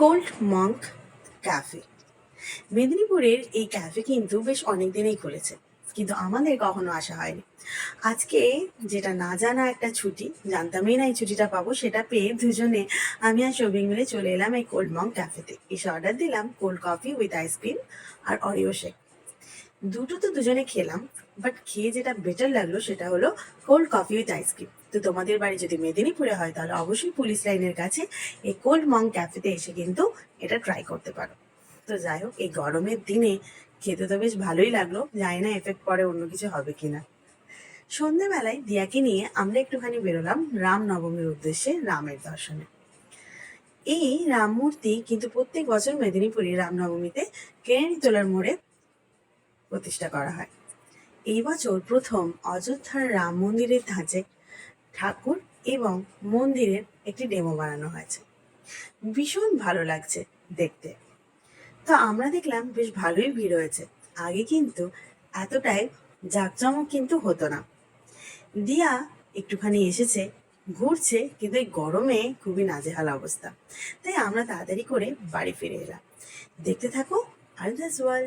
Cold Monk cafe মেদিনীপুরের এই cafe কিন্তু বেশ অনেক দিনেই খুলেছে, কিন্তু আমাদের কখনো আসা হয়নি। আজকে যেটা না জানা একটা ছুটি, জানতামই না এই ছুটিটা পাবো, সেটা পেয়ে দুজনে আমি আর শোভিং মিলে চলে এলাম এই কোল্ড মঙ্ক ক্যাফেতে এসে অর্ডার দিলাম cold coffee with ice cream R Oreo shake দুটো তো দুজনে খেলাম বাট খেয়ে যেটা বেটার লাগল সেটা হলো কোল্ড কফি উইথ আইসক্রিম তো তোমাদের বাড়ি যদি মেদিনীপুরে হয়, তাহলে অবশ্যই পুলিশ লাইনের কাছে এই কোল্ড মং ক্যাফেতে এসে কিন্তু এটা ট্রাই করতে পারো। তো যাই হোক, এই গরমের দিনে খেতে তো বেশ ভালোই লাগল, জানি না এফেক্ট পরে অন্য কিছু হবে কিনা। সন্ধেবেলায় দিয়াকে নিয়ে আমরা একটুখানি বেরোলাম রাম নবমীর উদ্দেশ্যে রামের দর্শনে। এই রাম মূর্তি কিন্তু প্রত্যেক বছর মেদিনীপুরে রামনবমীতে কেরানি তোলার মোড়ে প্রতিষ্ঠা করা হয়। এই বছর প্রথম অযোধ্যার রাম মন্দিরের ধাঁচে ঠাকুর এবং মন্দিরের একটি ডেমো বানানো হয়েছে। ভীষণ ভালো লাগছে দেখতে। তো আমরা দেখলাম বেশ ভালোই ভিড় হয়েছে। আগে কিন্তু এতটাই জাঁকজমক কিন্তু হতো না। দিয়া একটুখানি এসেছে, ঘুরছে, কিন্তু এই গরমে খুবই নাজেহাল অবস্থা। তাই আমরা তাড়াতাড়ি করে বাড়ি ফিরে এলাম। দেখতে থাকো আর দাস ওয়ার্ল্ড।